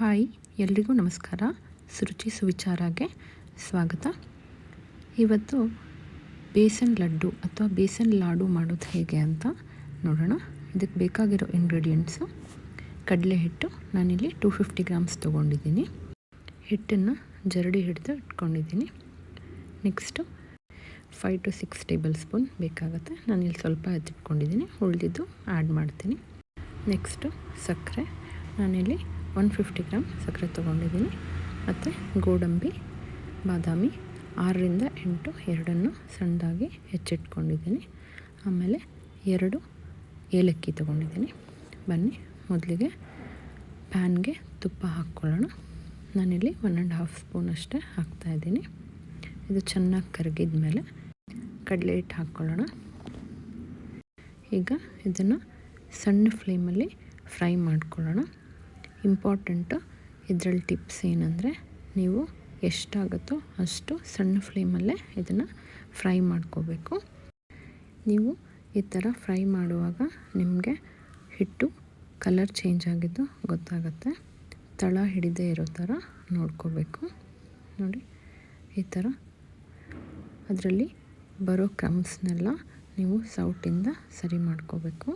Hi, ಎಲ್ರಿಗೂ ನಮಸ್ಕಾರ. ಸುರುಚಿ ಸುವಿಚಾರಗೆ ಸ್ವಾಗತ. ಇವತ್ತು ಬೇಸನ್ ಲಡ್ಡು ಅಥವಾ ಬೇಸನ್ ಲಾಡು ಮಾಡೋದು ಹೇಗೆ ಅಂತ ನೋಡೋಣ. ಇದಕ್ಕೆ ಬೇಕಾಗಿರೋ ಇಂಗ್ರೀಡಿಯೆಂಟ್ಸು ಕಡಲೆ ಹಿಟ್ಟು, ನಾನಿಲ್ಲಿ ಟೂ ಫಿಫ್ಟಿ ಗ್ರಾಮ್ಸ್ ತೊಗೊಂಡಿದ್ದೀನಿ. ಹಿಟ್ಟನ್ನು ಜರಡಿ ಹಿಡಿದು ಇಟ್ಕೊಂಡಿದ್ದೀನಿ. Next five to six tablespoon ಬೇಕಾಗುತ್ತೆ. ನಾನಿಲ್ಲಿ ಸ್ವಲ್ಪ ಎತ್ತಿಟ್ಕೊಂಡಿದ್ದೀನಿ ಉಳಿದಿದ್ದು ಆ್ಯಡ್ ಮಾಡ್ತೀನಿ. ನೆಕ್ಸ್ಟು ಸಕ್ಕರೆ, ನಾನಿಲ್ಲಿ ಒನ್ ಫಿಫ್ಟಿ ಗ್ರಾಮ್ ಸಕ್ಕರೆ ತೊಗೊಂಡಿದ್ದೀನಿ. ಮತ್ತು ಗೋಡಂಬಿ, ಬಾದಾಮಿ ಆರರಿಂದ ಎಂಟು ಎರಡನ್ನು ಸಣ್ಣದಾಗಿ ಹೆಚ್ಚಿಟ್ಕೊಂಡಿದ್ದೀನಿ. ಆಮೇಲೆ ಎರಡು ಏಲಕ್ಕಿ ತೊಗೊಂಡಿದ್ದೀನಿ. ಬನ್ನಿ, ಮೊದಲಿಗೆ ಪ್ಯಾನ್ಗೆ ತುಪ್ಪ ಹಾಕ್ಕೊಳ್ಳೋಣ. ನಾನಿಲ್ಲಿ ಒನ್ ಆ್ಯಂಡ್ ಹಾಫ್ ಸ್ಪೂನ್ ಅಷ್ಟೇ ಹಾಕ್ತಾಯಿದ್ದೀನಿ ಇದು ಚೆನ್ನಾಗಿ ಕರಗಿದ ಮೇಲೆ ಕಡಲೆ ಹಿಟ್ಟು ಹಾಕ್ಕೊಳ್ಳೋಣ. ಈಗ ಇದನ್ನು ಸಣ್ಣ ಫ್ಲೇಮಲ್ಲಿ ಫ್ರೈ ಮಾಡ್ಕೊಳ್ಳೋಣ. ಇಂಪಾರ್ಟೆಂಟು. ಇದರಲ್ಲಿ ಟಿಪ್ಸ್ ಏನಂದರೆ, ನೀವು ಎಷ್ಟಾಗುತ್ತೋ ಅಷ್ಟು ಸಣ್ಣ ಫ್ಲೇಮಲ್ಲೇ ಇದನ್ನು ಫ್ರೈ ಮಾಡ್ಕೋಬೇಕು. ನೀವು ಈ ಥರ ಫ್ರೈ ಮಾಡುವಾಗ ನಿಮಗೆ ಹಿಟ್ಟು, ಕಲರ್ ಚೇಂಜ್ ಆಗಿದ್ದು ಗೊತ್ತಾಗುತ್ತೆ. ತಳ ಹಿಡಿದೇ ಇರೋ ಥರ ನೋಡ್ಕೋಬೇಕು. ನೋಡಿ, ಈ ಥರ. ಅದರಲ್ಲಿ ಬರೋ ಕ್ರಮ್ಸ್ನೆಲ್ಲ ನೀವು ಸೌಟಿಂದ ಸರಿ ಮಾಡ್ಕೋಬೇಕು.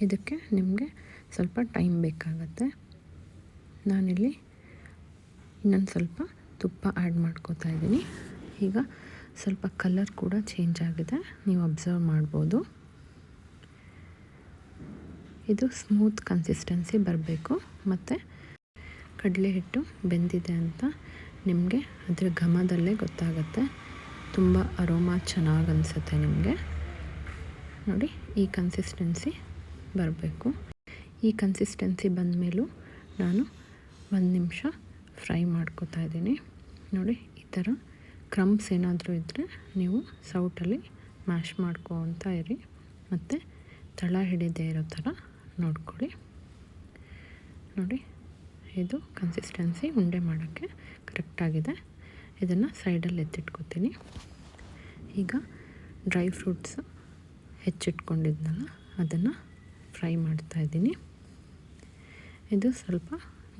ಇದಕ್ಕೆ ನಿಮಗೆ ಸ್ವಲ್ಪ ಟೈಮ್ ಬೇಕಾಗತ್ತೆ. ನಾನಿಲ್ಲಿ ಇನ್ನೊಂದು ಸ್ವಲ್ಪ ತುಪ್ಪ ಆ್ಯಡ್ ಮಾಡ್ಕೋತಾ ಇದ್ದೀನಿ. ಈಗ ಸ್ವಲ್ಪ ಕಲರ್ ಕೂಡ ಚೇಂಜ್ ಆಗಿದೆ. ನೀವು ಅಬ್ಸರ್ವ್ ಮಾಡ್ಬೋದು. ಇದು ಸ್ಮೂತ್ ಕನ್ಸಿಸ್ಟೆನ್ಸಿ ಬರಬೇಕು. ಮತ್ತು ಕಡಲೆ ಹಿಟ್ಟು ಬೆಂದಿದೆ ಅಂತ ನಿಮಗೆ ಅದರ ಘಮದಲ್ಲೇ ಗೊತ್ತಾಗುತ್ತೆ. ತುಂಬ ಅರೋಮಾ ಚೆನ್ನಾಗಿ ಅನಿಸುತ್ತೆ ನಿಮಗೆ. ನೋಡಿ ಈ ಕನ್ಸಿಸ್ಟೆನ್ಸಿ ಬರಬೇಕು. ಈ ಕನ್ಸಿಸ್ಟೆನ್ಸಿ ಬಂದ ಮೇಲೂ ನಾನು ಒಂದು ನಿಮಿಷ ಫ್ರೈ ಮಾಡ್ಕೋತಾ ಇದ್ದೀನಿ. ನೋಡಿ, ಈ ಥರ ಕ್ರಮ್ಸ್ ಏನಾದರೂ ಇದ್ದರೆ ನೀವು ಸೌಟಲ್ಲಿ ಮ್ಯಾಶ್ ಮಾಡ್ಕೊತಾ ಇರಿ. ಮತ್ತು ತಳ ಹಿಡಿದೇ ಇರೋ ಥರ ನೋಡ್ಕೊಳ್ಳಿ. ನೋಡಿ, ಇದು ಕನ್ಸಿಸ್ಟೆನ್ಸಿ ಉಂಡೆ ಮಾಡೋಕ್ಕೆ ಕರೆಕ್ಟಾಗಿದೆ ಇದನ್ನು ಸೈಡಲ್ಲಿ ಎತ್ತಿಟ್ಕೋತೀನಿ. ಈಗ ಡ್ರೈ ಫ್ರೂಟ್ಸ್ ಹೆಚ್ಚಿಟ್ಕೊಂಡಿದ್ನಲ್ಲ, ಅದನ್ನು ಫ್ರೈ ಮಾಡ್ತಾ ಇದ್ದೀನಿ. ಇದು ಸ್ವಲ್ಪ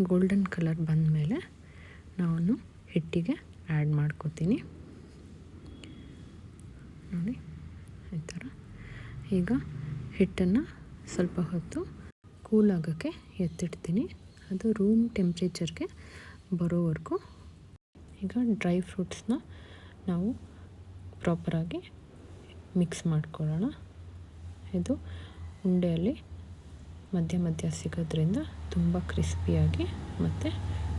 ಗೋಲ್ಡನ್ ಕಲರ್ ಬಂದ ಮೇಲೆ ನಾನು ಹಿಟ್ಟಿಗೆ ಆ್ಯಡ್ ಮಾಡ್ಕೋತೀನಿ. ನೋಡಿ, ಈ ಥರ. ಈಗ ಹಿಟ್ಟನ್ನು ಸ್ವಲ್ಪ ಹೊತ್ತು ಕೂಲ್ ಆಗೋಕ್ಕೆ ಎತ್ತಿಡ್ತೀನಿ. ಅದು ರೂಮ್ ಟೆಂಪ್ರೇಚರ್ಗೆ ಬರೋವರೆಗೂ. ಈಗ ಡ್ರೈ ಫ್ರೂಟ್ಸ್ನ ನಾವು ಪ್ರಾಪರಾಗಿ ಮಿಕ್ಸ್ ಮಾಡ್ಕೊಳ್ಳೋಣ. ಇದು ಉಂಡೆಯಲ್ಲಿ ಮಧ್ಯ ಮಧ್ಯ ಸಿಗೋದ್ರಿಂದ ತುಂಬ ಕ್ರಿಸ್ಪಿಯಾಗಿ ಮತ್ತು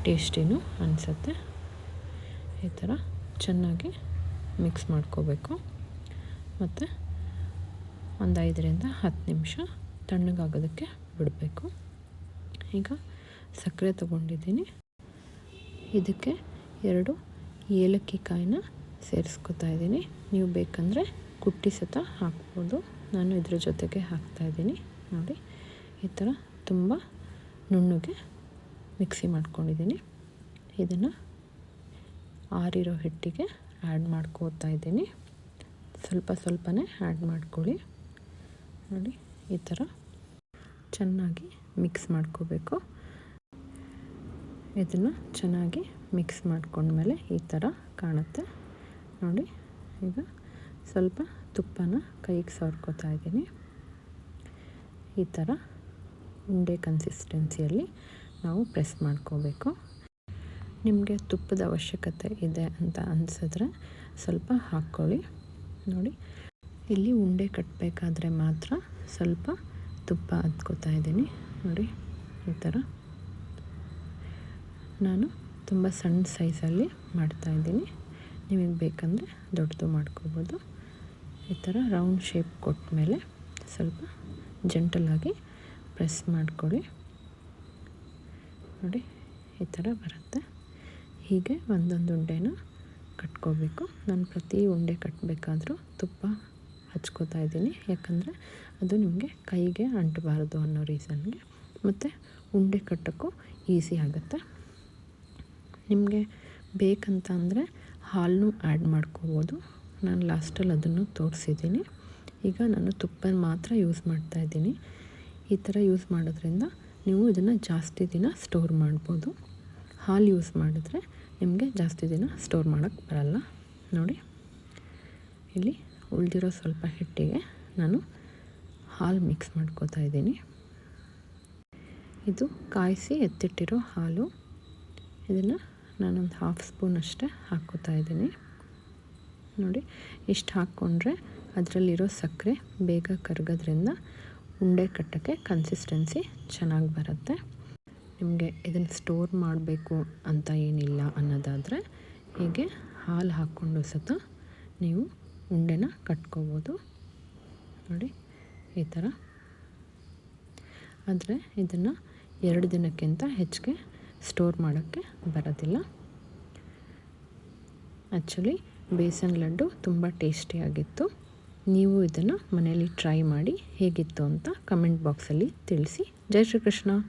ಟೇಸ್ಟಿನೂ ಅನಿಸುತ್ತೆ. ಈ ಥರ ಚೆನ್ನಾಗಿ ಮಿಕ್ಸ್ ಮಾಡ್ಕೋಬೇಕು. ಮತ್ತು ಒಂದು ಐದರಿಂದ ಹತ್ತು ನಿಮಿಷ ತಣ್ಣಗಾಗೋದಕ್ಕೆ ಬಿಡಬೇಕು. ಈಗ ಸಕ್ಕರೆ ತೊಗೊಂಡಿದ್ದೀನಿ. ಇದಕ್ಕೆ ಎರಡು ಏಲಕ್ಕಿ ಕಾಯಿನ ಸೇರಿಸ್ಕೊತಾ ಇದ್ದೀನಿ. ನೀವು ಬೇಕಂದರೆ ಕುಟ್ಟಿ ಸತ ಹಾಕ್ಬೋದು. ನಾನು ಇದ್ರ ಜೊತೆಗೆ ಹಾಕ್ತಾ ಇದ್ದೀನಿ. ನೋಡಿ, ಈ ಥರ ತುಂಬ ನುಣ್ಣಗೆ ಮಿಕ್ಸಿ ಮಾಡ್ಕೊಂಡಿದ್ದೀನಿ. ಇದನ್ನು ಆರಿರೋ ಹಿಟ್ಟಿಗೆ ಆ್ಯಡ್ ಮಾಡ್ಕೋತಾ ಇದ್ದೀನಿ. ಸ್ವಲ್ಪ ಸ್ವಲ್ಪನೇ ಆ್ಯಡ್ ಮಾಡ್ಕೊಳ್ಳಿ. ನೋಡಿ, ಈ ಥರ ಚೆನ್ನಾಗಿ ಮಿಕ್ಸ್ ಮಾಡ್ಕೋಬೇಕು. ಇದನ್ನು ಚೆನ್ನಾಗಿ ಮಿಕ್ಸ್ ಮಾಡ್ಕೊಂಡ್ಮೇಲೆ ಈ ಥರ ಕಾಣುತ್ತೆ. ನೋಡಿ, ಈಗ ಸ್ವಲ್ಪ ತುಪ್ಪನ ಕೈಗೆ ಸವರ್ಕೋತಾ ಇದ್ದೀನಿ. ಈ ಥರ ಉಂಡೆ ಕನ್ಸಿಸ್ಟೆನ್ಸಿಯಲ್ಲಿ ನಾವು ಪ್ರೆಸ್ ಮಾಡ್ಕೋಬೇಕು. ನಿಮಗೆ ತುಪ್ಪದ ಅವಶ್ಯಕತೆ ಇದೆ ಅಂತ ಅನಿಸಿದ್ರೆ ಸ್ವಲ್ಪ ಹಾಕ್ಕೊಳ್ಳಿ. ನೋಡಿ, ಇಲ್ಲಿ ಉಂಡೆ ಕಟ್ಟಬೇಕಾದ್ರೆ ಮಾತ್ರ ಸ್ವಲ್ಪ ತುಪ್ಪ ಹತ್ಕೋತಾ ಇದ್ದೀನಿ. ನೋಡಿ, ಈ ಥರ. ನಾನು ತುಂಬ ಸಣ್ಣ ಸೈಜಲ್ಲಿ ಮಾಡ್ತಾಯಿದ್ದೀನಿ ನಿಮಗೆ ಬೇಕಂದರೆ ದೊಡ್ಡದು ಮಾಡ್ಕೋಬೋದು. ಈ ಥರ ರೌಂಡ್ ಶೇಪ್ ಕೊಟ್ಟ ಮೇಲೆ ಸ್ವಲ್ಪ ಜಂಟಲಾಗಿ ಪ್ರೆಸ್ ಮಾಡಿಕೊಳ್ಳಿ. ನೋಡಿ, ಈ ಥರ ಬರುತ್ತೆ. ಹೀಗೆ ಒಂದೊಂದು ಉಂಡೆನ ಕಟ್ಕೋಬೇಕು. ನಾನು ಪ್ರತಿ ಉಂಡೆ ಕಟ್ಟಬೇಕಾದ್ರೂ ತುಪ್ಪ ಹಚ್ಕೋತಾ ಇದ್ದೀನಿ. ಯಾಕಂದರೆ ಅದು ನಿಮಗೆ ಕೈಗೆ ಅಂಟಬಾರ್ದು ಅನ್ನೋ ರೀಸನ್ಗೆ. ಮತ್ತು ಉಂಡೆ ಕಟ್ಟೋಕ್ಕೂ ಈಸಿ ಆಗುತ್ತೆ. ನಿಮಗೆ ಬೇಕಂತ ಅಂದರೆ ಹಾಲನ್ನು ಆ್ಯಡ್ ಮಾಡ್ಕೋಬೋದು. ನಾನು ಲಾಸ್ಟಲ್ಲಿ ಅದನ್ನು ತೋರಿಸಿದ್ದೀನಿ. ಈಗ ನಾನು ತುಪ್ಪ ಮಾತ್ರ ಯೂಸ್ ಮಾಡ್ತಾ ಇದ್ದೀನಿ. ಈ ಥರ ಯೂಸ್ ಮಾಡೋದ್ರಿಂದ ನೀವು ಇದನ್ನು ಜಾಸ್ತಿ ದಿನ ಸ್ಟೋರ್ ಮಾಡ್ಬೋದು. ಹಾಲು ಯೂಸ್ ಮಾಡಿದ್ರೆ ನಿಮಗೆ ಜಾಸ್ತಿ ದಿನ ಸ್ಟೋರ್ ಮಾಡೋಕ್ಕೆ ಬರಲ್ಲ. ನೋಡಿ, ಇಲ್ಲಿ ಉಳಿದಿರೋ ಸ್ವಲ್ಪ ಹಿಟ್ಟಿಗೆ ನಾನು ಹಾಲು ಮಿಕ್ಸ್ ಮಾಡ್ಕೋತಾ ಇದ್ದೀನಿ. ಇದು ಕಾಯಿಸಿ ಎತ್ತಿಟ್ಟಿರೋ ಹಾಲು. ಇದನ್ನು ನಾನೊಂದು ಹಾಫ್ ಸ್ಪೂನ್ ಅಷ್ಟೇ ಹಾಕ್ಕೋತಾ ಇದ್ದೀನಿ. ನೋಡಿ, ಇಷ್ಟು ಹಾಕ್ಕೊಂಡ್ರೆ ಅದರಲ್ಲಿರೋ ಸಕ್ಕರೆ ಬೇಗ ಕರಗೋದ್ರಿಂದ ಉಂಡೆ ಕಟ್ಟೋಕ್ಕೆ ಕನ್ಸಿಸ್ಟೆನ್ಸಿ ಚೆನ್ನಾಗಿ ಬರುತ್ತೆ. ನಿಮಗೆ ಇದನ್ನು ಸ್ಟೋರ್ ಮಾಡಬೇಕು ಅಂತ ಏನಿಲ್ಲ ಅನ್ನೋದಾದರೆ, ಹೀಗೆ ಹಾಲು ಹಾಕ್ಕೊಂಡು ಸತ ನೀವು ಉಂಡೆನ ಕಟ್ಕೋಬೋದು. ನೋಡಿ, ಈ ಥರ ಆದರೆ ಇದನ್ನು ಎರಡು ದಿನಕ್ಕಿಂತ ಹೆಚ್ಚಿಗೆ ಸ್ಟೋರ್ ಮಾಡೋಕ್ಕೆ ಬರೋದಿಲ್ಲ. ಆ್ಯಕ್ಚುಲಿ ಬೇಸನ್ ಲಡ್ಡು ತುಂಬ ಟೇಸ್ಟಿಯಾಗಿತ್ತು. ನೀವು ಇದನ್ನು ಮನೆಯಲ್ಲಿ ಟ್ರೈ ಮಾಡಿ ಹೇಗಿತ್ತು ಅಂತ ಕಮೆಂಟ್ ಬಾಕ್ಸಲ್ಲಿ ತಿಳಿಸಿ. ಜೈ ಶ್ರೀಕೃಷ್ಣ.